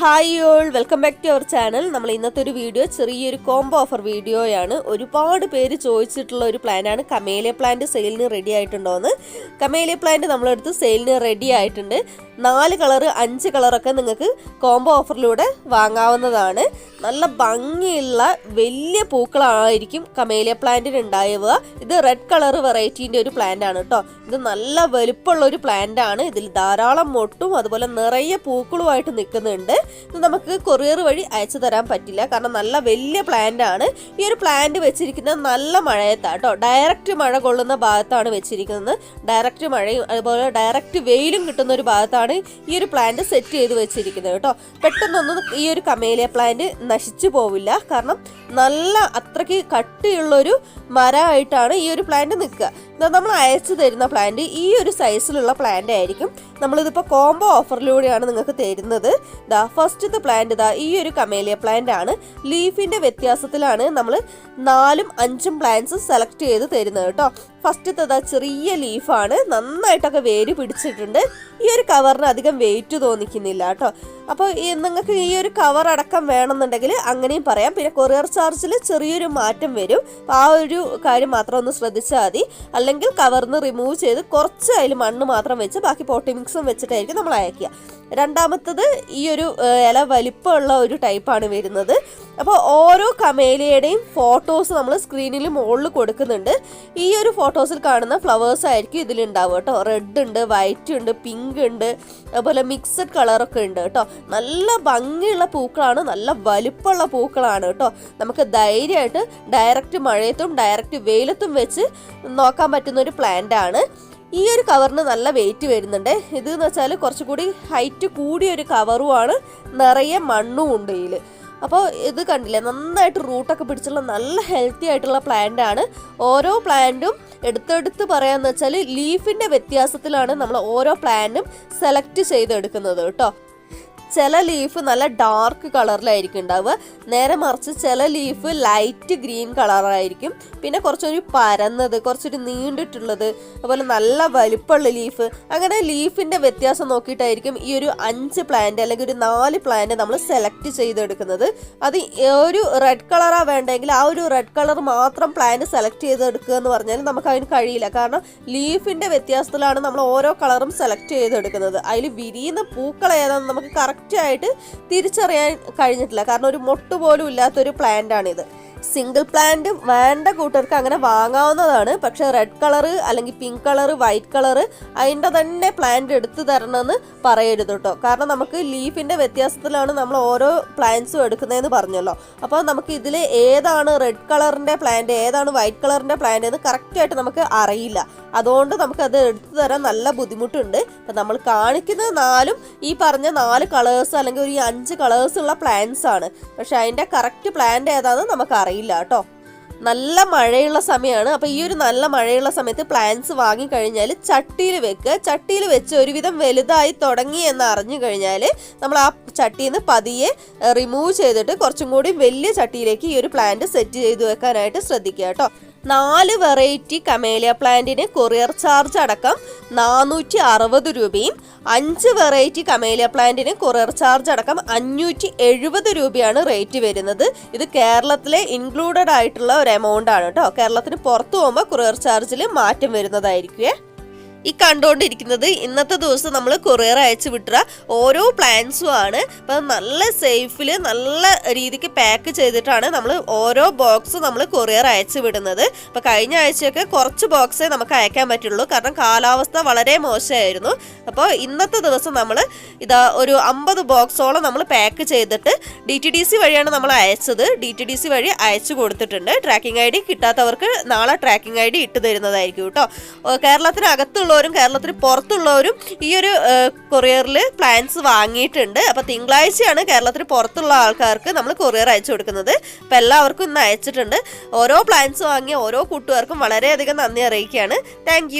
Hi all welcome back to our channel. നമ്മൾ ഇന്നത്തെ ഒരു വീഡിയോ ചെറിയൊരു കോംബോ ഓഫർ വീഡിയോയാണ്. ഒരുപാട് പേര് ചോദിച്ചിട്ടുള്ള ഒരു പ്ലാനാണ് കമേലിയ പ്ലാന്റ് സെയിലിന് റെഡി ആയിട്ടുണ്ടോ എന്ന് കമേലിയ പ്ലാന്റ് നമ്മളെടുത്ത് സെയിലിന് റെഡി ആയിട്ടുണ്ട്. നാല് കളർ അഞ്ച് കളറൊക്കെ നിങ്ങൾക്ക് കോംബോ ഓഫറിലൂടെ വാങ്ങാവുന്നതാണ്. നല്ല ഭംഗിയുള്ള വലിയ പൂക്കളായിരിക്കും കമേലിയ പ്ലാന്റിന് ഉണ്ടാവുക ഇത് റെഡ് കളർ വെറൈറ്റീന്റെ ഒരു പ്ലാന്റ് ആണ് കേട്ടോ ഇത് നല്ല വലുപ്പമുള്ള ഒരു പ്ലാന്റ് ആണ്. ഇതിൽ ധാരാളം മൊട്ടും അതുപോലെ നിറയെ പൂക്കളുമായിട്ട് നിൽക്കുന്നുണ്ട്. ഇത് നമുക്ക് കൊറിയർ വഴി അയച്ചു തരാൻ പറ്റില്ല. കാരണം നല്ല വലിയ പ്ലാന്റ് ആണ്. ഈ ഒരു പ്ലാന്റ് വെച്ചിരിക്കുന്നത് നല്ല മഴയത്താണ് കേട്ടോ ഡയറക്റ്റ് മഴ കൊള്ളുന്ന ഭാഗത്താണ് വെച്ചിരിക്കുന്നത്. ഡയറക്റ്റ് മഴയും അതുപോലെ ഡയറക്റ്റ് വെയിലും കിട്ടുന്ന ഒരു ഭാഗത്താണ് ഈ ഒരു പ്ലാന്റ് സെറ്റ് ചെയ്ത് വെച്ചിരിക്കുന്നത് കേട്ടോ. പെട്ടെന്നൊന്നും ഈ ഒരു കമേലിയ പ്ലാന്റ് നശിച്ചു പോവില്ല. കാരണം നല്ല അത്രയ്ക്ക് കട്ടിയുള്ളൊരു മരമായിട്ടാണ് ഈ ഒരു പ്ലാന്റ് നിൽക്കുക. നമ്മൾ അയച്ചു തരുന്ന പ്ലാന്റ് ഈ ഒരു സൈസിലുള്ള പ്ലാന്റ് ആയിരിക്കും. നമ്മളിതിപ്പോൾ കോംബോ ഓഫറിലൂടെയാണ് നിങ്ങൾക്ക് തരുന്നത്. ദാ ഫസ്റ്റത്തെ പ്ലാന്റ് ദാ ഈ ഒരു കമേലിയ പ്ലാന്റ് ആണ്. ലീഫിന്റെ വ്യത്യാസത്തിലാണ് നമ്മൾ നാലും അഞ്ചും പ്ലാന്റ്സ് സെലക്ട് ചെയ്ത് തരുന്നത് കേട്ടോ. ഫസ്റ്റത്തെ ദാ ചെറിയ ലീഫാണ് നന്നായിട്ടൊക്കെ വേര് പിടിച്ചിട്ടുണ്ട്. ഈ ഒരു കവറിന് അധികം വെയിറ്റ് തോന്നിക്കുന്നില്ല കേട്ടോ. അപ്പോൾ ഈ നിങ്ങൾക്ക് ഈ ഒരു കവർ അടക്കം വേണമെന്നുണ്ടെങ്കിൽ അങ്ങനെയും പറയാം. പിന്നെ കൊറിയർ ചാർജിൽ ചെറിയൊരു മാറ്റം വരും. ആ ഒരു കാര്യം മാത്രം ഒന്ന് ശ്രദ്ധിച്ചാൽ മതി. അല്ലെങ്കിൽ കവറിന്ന് റിമൂവ് ചെയ്ത് കുറച്ച് അതിൽ മണ്ണ് മാത്രം വെച്ച് ബാക്കി പോട്ടി മിക്സും വെച്ചിട്ടായിരിക്കും നമ്മൾ അയക്കുക രണ്ടാമത്തത് ഈ ഒരു ഇല വലിപ്പമുള്ള ഒരു ടൈപ്പാണ് വരുന്നത്. അപ്പോൾ ഓരോ കമേലിയുടെയും ഫോട്ടോസ് നമ്മൾ സ്ക്രീനിൽ മുകളിൽ കൊടുക്കുന്നുണ്ട്. ഈ ഒരു ഫോട്ടോസിൽ കാണുന്ന ഫ്ലവേഴ്സ് ആയിരിക്കും ഇതിലുണ്ടാവുക കേട്ടോ. റെഡ് ഉണ്ട് വൈറ്റ് ഉണ്ട് പിങ്ക് ഉണ്ട് അതുപോലെ മിക്സഡ് കളറൊക്കെ ഉണ്ട് കേട്ടോ. നല്ല ഭംഗിയുള്ള പൂക്കളാണ് നല്ല വലിപ്പമുള്ള പൂക്കളാണ് കേട്ടോ. നമുക്ക് ധൈര്യമായിട്ട് ഡയറക്റ്റ് മഴയത്തും ഡയറക്റ്റ് വെയിലത്തും വെച്ച് നോക്കാൻ പറ്റുന്ന ഒരു പ്ലാന്റ് ആണ്. ഈ ഒരു കവറിന് നല്ല വെയിറ്റ് വരുന്നുണ്ട്. ഇത് എന്ന് വെച്ചാൽ കുറച്ചുകൂടി ഹൈറ്റ് കൂടിയ ഒരു കവറുമാണ് നിറയെ മണ്ണും ഉണ്ട് ഇതിൽ അപ്പോൾ ഇത് കണ്ടില്ലേ നന്നായിട്ട് റൂട്ടൊക്കെ പിടിച്ചുള്ള നല്ല ഹെൽത്തി ആയിട്ടുള്ള പ്ലാന്റ് ആണ്. ഓരോ പ്ലാന്റും എടുത്തെടുത്ത് പറയാന്ന് വെച്ചാൽ ലീഫിന്റെ വ്യത്യാസത്തിലാണ് നമ്മൾ ഓരോ പ്ലാന്റും സെലക്ട് ചെയ്തെടുക്കുന്നത് കേട്ടോ. ചില ലീഫ് നല്ല ഡാർക്ക് കളറിലായിരിക്കും ഉണ്ടാവുക. നേരെ മറിച്ച് ചില ലീഫ് ലൈറ്റ് ഗ്രീൻ കളറായിരിക്കും പിന്നെ കുറച്ചൊരു പരന്നത് കുറച്ചൊരു നീണ്ടിട്ടുള്ളത് അതുപോലെ നല്ല വലുപ്പമുള്ള ലീഫ് അങ്ങനെ ലീഫിന്റെ വ്യത്യാസം നോക്കിയിട്ടായിരിക്കും ഈ ഒരു അഞ്ച് പ്ലാന്റ് അല്ലെങ്കിൽ ഒരു നാല് പ്ലാന്റ് നമ്മൾ സെലക്ട് ചെയ്തെടുക്കുന്നത്. അത് ഒരു റെഡ് കളറാണ് വേണ്ടെങ്കിൽ ആ ഒരു റെഡ് കളർ മാത്രം പ്ലാന്റ് സെലക്ട് ചെയ്തെടുക്കുക എന്ന് പറഞ്ഞാൽ നമുക്ക് അതിന് കഴിയില്ല. കാരണം ലീഫിന്റെ വ്യത്യാസത്തിലാണ് നമ്മൾ ഓരോ കളറും സെലക്ട് ചെയ്തെടുക്കുന്നത്. അതിൽ വിരിയുന്ന പൂക്കൾ ഏതാണെന്ന് നമുക്ക് കറക്റ്റ് ആയിട്ട് തിരിച്ചറിയാൻ കഴിഞ്ഞിട്ടില്ല. കാരണം ഒരു മൊട്ടുപോലും ഇല്ലാത്തൊരു പ്ലാന്റ് ആണിത്. സിംഗിൾ പ്ലാന്റ് വേണ്ട കൂട്ടർക്ക് അങ്ങനെ വാങ്ങാവുന്നതാണ്. പക്ഷെ റെഡ് കളറ് അല്ലെങ്കിൽ പിങ്ക് കളറ് വൈറ്റ് കളറ് അതിന്റെ തന്നെ പ്ലാന്റ് എടുത്തു തരണമെന്ന് പറയരുത് കേട്ടോ. കാരണം നമുക്ക് ലീഫിന്റെ വ്യത്യാസത്തിലാണ് നമ്മൾ ഓരോ പ്ലാന്റ്സും എടുക്കുന്നതെന്ന് പറഞ്ഞല്ലോ. അപ്പോൾ നമുക്ക് ഇതിൽ ഏതാണ് റെഡ് കളറിന്റെ പ്ലാന്റ് ഏതാണ് വൈറ്റ് കളറിന്റെ പ്ലാന്റ് എന്ന് കറക്റ്റായിട്ട് നമുക്ക് അറിയില്ല. അതുകൊണ്ട് നമുക്കത് എടുത്തു തരാൻ നല്ല ബുദ്ധിമുട്ടുണ്ട്. അപ്പം നമ്മൾ കാണിക്കുന്ന നാലും ഈ പറഞ്ഞ നാല് കളേഴ്സ് അല്ലെങ്കിൽ ഒരു അഞ്ച് കളേഴ്സ് ഉള്ള പ്ലാന്റ്സ് ആണ് പക്ഷെ അതിന്റെ കറക്റ്റ് പ്ലാന്റ് ഏതാണെന്ന് നമുക്ക് അറിയില്ല കേട്ടോ. നല്ല മഴയുള്ള സമയമാണ് അപ്പോൾ ഈ ഒരു നല്ല മഴയുള്ള സമയത്ത് പ്ലാന്റ്സ് വാങ്ങിക്കഴിഞ്ഞാൽ ചട്ടിയിൽ വെക്കുക ചട്ടിയിൽ വെച്ച് ഒരുവിധം വലുതായി തുടങ്ങി എന്ന് അറിഞ്ഞു കഴിഞ്ഞാൽ നമ്മൾ ആ ചട്ടിയിൽ നിന്ന് പതിയെ റിമൂവ് ചെയ്തിട്ട് കുറച്ചും കൂടി വലിയ ചട്ടിയിലേക്ക് ഈ ഒരു പ്ലാന്റ് സെറ്റ് ചെയ്തു വെക്കാനായിട്ട് ശ്രദ്ധിക്കുക കേട്ടോ. നാല് വെറൈറ്റി കമേലിയ പ്ലാന്റിന് കൊറിയർ ചാർജ് അടക്കം നാനൂറ്റി അറുപത് രൂപയും അഞ്ച് വെറൈറ്റി കമേലിയ പ്ലാന്റിന് കൊറിയർ ചാർജ് അടക്കം അഞ്ഞൂറ്റി എഴുപത് രൂപയാണ് റേറ്റ് വരുന്നത്. ഇത് കേരളത്തിലെ ഇൻക്ലൂഡഡ് ആയിട്ടുള്ള ഒരു എമൗണ്ട് ആണ് കേട്ടോ. കേരളത്തിന് പുറത്തു പോകുമ്പോൾ കൊറിയർ ചാർജിൽ മാറ്റം വരുന്നതായിരിക്കുമേ ഈ കണ്ടുകൊണ്ടിരിക്കുന്നത് ഇന്നത്തെ ദിവസം നമ്മൾ കൊറിയർ അയച്ചു വിട്ടുക. ഓരോ പ്ലാൻസും ആണ്. അപ്പം നല്ല സേഫിൽ നല്ല രീതിക്ക് പാക്ക് ചെയ്തിട്ടാണ് നമ്മൾ ഓരോ ബോക്സ് നമ്മൾ കൊറിയർ അയച്ചു വിടുന്നത്. അപ്പം കഴിഞ്ഞ ആഴ്ചയൊക്കെ കുറച്ച് ബോക്സേ നമുക്ക് അയക്കാൻ പറ്റുള്ളൂ. കാരണം കാലാവസ്ഥ വളരെ മോശമായിരുന്നു. അപ്പോൾ ഇന്നത്തെ ദിവസം നമ്മൾ ഇതാ ഒരു അമ്പത് ബോക്സോളം നമ്മൾ പാക്ക് ചെയ്തിട്ട് ഡി ടി ഡി സി വഴിയാണ് നമ്മൾ അയച്ചത്. ഡി ടി ഡി സി വഴി അയച്ചു കൊടുത്തിട്ടുണ്ട്. ട്രാക്കിംഗ് ഐ ഡി കിട്ടാത്തവർക്ക് നാളെ ട്രാക്കിംഗ് ഐ ഡി ഇട്ട് തരുന്നതായിരിക്കും കേട്ടോ. ഏഹ് കേരളത്തിനകത്തുള്ളവരും കേരളത്തിന് പുറത്തുള്ളവരും ഈ ഒരു കൊറിയറിൽ പ്ലാൻസ് വാങ്ങിയിട്ടുണ്ട്. അപ്പോൾ തിങ്കളാഴ്ചയാണ് കേരളത്തിന് പുറത്തുള്ള ആൾക്കാർക്ക് നമ്മൾ കൊറിയർ അയച്ചു കൊടുക്കുന്നത്. അപ്പം എല്ലാവർക്കും ഇന്ന് അയച്ചിട്ടുണ്ട്. ഓരോ പ്ലാൻസ് വാങ്ങിയ ഓരോ കൂട്ടുകാർക്കും വളരെയധികം നന്ദി അറിയിക്കുകയാണ്. താങ്ക്